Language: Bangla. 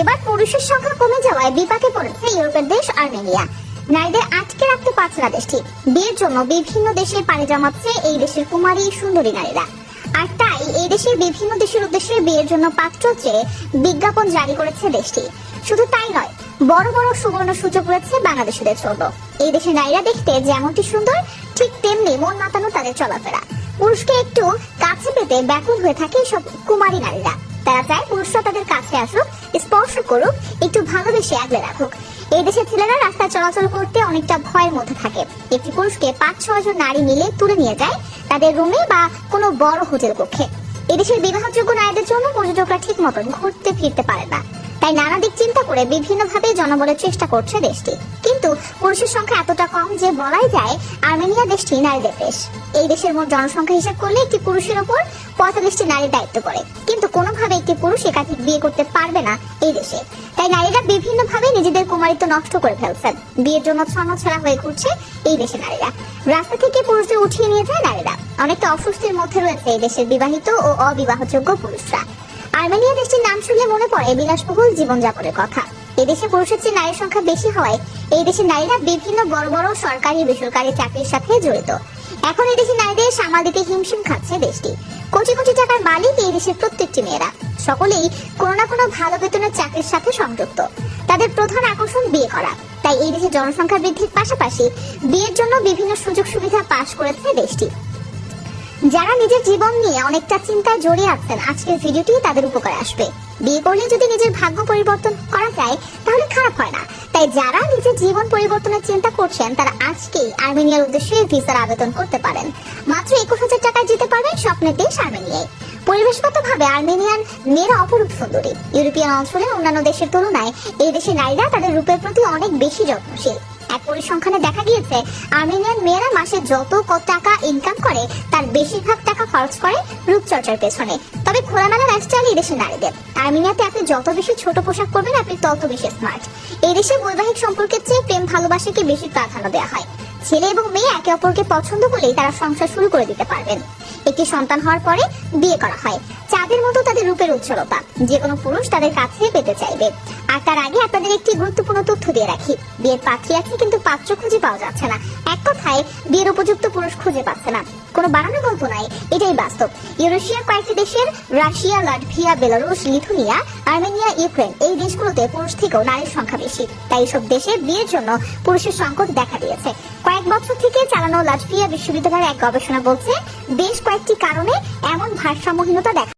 এবার পুরুষের সংখ্যা কমে যাওয়ায় বিপাকে পড়েছে ইউরোপের দেশ আর্মেনিয়া। নারীদের আটকে রাখতে পারছে না দেশটি। বিয়ের জন্য বিভিন্ন দেশে পাড়ি জমাচ্ছে এই দেশের কুমারী সুন্দরী নারীরা। আর তাই এই দেশের বিভিন্ন দেশের উদ্দেশ্যে বিয়ের জন্য পাত্র চেয়ে বিজ্ঞাপন জারি করেছে দেশটি। শুধু তাই নয়, বড় বড় সুবর্ণ সুযোগ রয়েছে বাংলাদেশিদের জন্য। এই দেশের নারীরা দেখতে যেমনটি সুন্দর, ঠিক তেমনি মন মাতানো তাদের চলাফেরা। পুরুষকে একটু কাছে পেতে ব্যাকুল হয়ে থাকে সব কুমারী নারীরা। তারা চায় পুরুষরা তাদের কাছে আসুক, স্পর্শ করুক, একটু ভালোবেসে আগলে রাখুক। এই দেশের ছেলেরা রাস্তায় চলাচল করতে অনেকটা ভয়ের মধ্যে থাকে। একটি পুরুষকে পাঁচ, ছয় জন নারী মিলে তুলে নিয়ে যায় তাদের রুমে বা কোনো বড় হোটেল কক্ষে। এদেশের বিবাহযোগ্য নারীদের জন্য পর্যটকরা ঠিক মতন ঘুরতে ফিরতে পারে না। তাই নানা দিক চিন্তা করে বিভিন্নভাবে জনবলের চেষ্টা করছে দেশটি। কিন্তু পুরুষের সংখ্যা এতটা কম যে বলাই যায় আর্মেনিয়া দেশটি নারীদের দেশ। এই দেশের মোট জনসংখ্যা হিসাব করলে একটি পুরুষের ওপর পঁয়তাল্লিশটি নারীর দায়িত্ব পড়ে। কিন্তু কোনোভাবে একটি পুরুষ একাধিক বিয়ে করতে পারবে না এই দেশে। তাই নারীরা বিভিন্নভাবে নিজেদের কুমারিত্ব নষ্ট করে ফেলছেন। বিয়ের জন্য ছন্ন ছড়া হয়ে ঘুরছে এই দেশে নারীরা। রাস্তা থেকে পুরুষদের উঠিয়ে নিয়ে যায় নারীরা। অনেকটা অস্বস্তির মধ্যে রয়েছে এই দেশের বিবাহিত ও অবিবাহযোগ্য পুরুষরা। আর্মেনিয়া দেশটির নাম শুনলে মনে পড়ে বিলাসবহুল জীবনযাপনের কথা। এদেশে পুরুষের চেয়ে নারীর সংখ্যা বেশি হওয়ায় এই দেশের নারীরা বিভিন্ন বড় বড় সরকারি বেসরকারি চাকরির সাথে জড়িত। এখন এই দেশের নারীদের সামাল দিতে হিমশিম খাচ্ছে দেশটি। কোটি কোটি টাকার মালিক এই দেশের প্রত্যেকটি মেয়েরা। সকলেই কোনো না কোনো ভালো বেতনের চাকরির সাথে সংযুক্ত। তাদের প্রধান আকর্ষণ বিয়ে করা। তাই এই দেশের জনসংখ্যা বৃদ্ধির পাশাপাশি বিয়ের জন্য বিভিন্ন সুযোগ সুবিধা পাশ করেছে দেশটি। যারা নিজের জীবন নিয়ে অনেকটা চিন্তায় জড়িয়ে আছেন, আজকের ভিডিওটি তাদের উপকারে আসবে। বিয়ে করলে যদি নিজের ভাগ্য পরিবর্তন করা যায়, তাহলে খারাপ হয় না। তাই যারা নিজের জীবন পরিবর্তনের চিন্তা করছেন, তারা আজকেই আর্মেনিয়ার উদ্দেশ্যে ভিসার আবেদন করতে পারেন। মাত্র একুশ হাজার টাকায় যেতে পারবেন স্বপ্নের দেশ আর্মেনিয়ায়। পরিবেশগতভাবে আর্মেনিয়ান মেয়েরা অপরূপ সুন্দরী। ইউরোপিয়ান অঞ্চলের অন্যান্য দেশের তুলনায় এই দেশের নারীরা তাদের রূপের প্রতি অনেক বেশি যত্নশীল। এক পরিসংখ্যানে দেখা গিয়েছে, আর্মেনিয়ান মেয়েরা মাসে যত কত টাকা ইনকাম করে, তার বেশিরভাগ টাকা খরচ করে রূপচর্চার পেছনে। তবে খোলামেলা লাইফস্টাইল এই দেশের নারীদের। আর্মেনিয়াতে আপনি যত বেশি ছোট পোশাক পরবেন, আপনি তত বেশি স্মার্ট এই দেশে বৈবাহিক সম্পর্কের চেয়ে প্রেম ভালোবাসাকে বেশি প্রাধান্য দেওয়া হয়। ছেলে এবং মেয়ে একে অপরকে পছন্দ করলেই তারা সংসার শুরু করে দিতে পারবেন। একটি সন্তান হওয়ার পরে বিয়ে করা হয়। চাঁদের মতো তাদের রূপের উজ্জ্বলতা। যে কোনো পুরুষ তাদের কাছে পেতে চাইবে। আর তার আগে আপনাদের একটি গুরুত্বপূর্ণ তথ্য দিয়ে রাখি। বিয়ের পাত্রী আছে কিন্তু পাত্র খুঁজে পাওয়া যাচ্ছে না। এক কথায়, বিয়ের উপযুক্ত পুরুষ খুঁজে পাচ্ছে না। কোনো বানানো গল্প নাই। এটাই বাস্তব। ইউরোশিয়ার কয়েকটি দেশের Russia, Latvia, Belarus, Lithuania, Armenia, Ukraine এই দেশগুলোতে পুরুষ থেকেও নারীর সংখ্যা বেশি। তাই এইসব দেশে বিয়ের জন্য পুরুষের সংকট দেখা দিয়েছে। কয়েক বছর থেকে চালানো লাটভিয়া বিশ্ববিদ্যালয়ের এক গবেষণা বলছে, বেশ কয়েকটি কারণে এমন ভারসাম্যহীনতা দেখা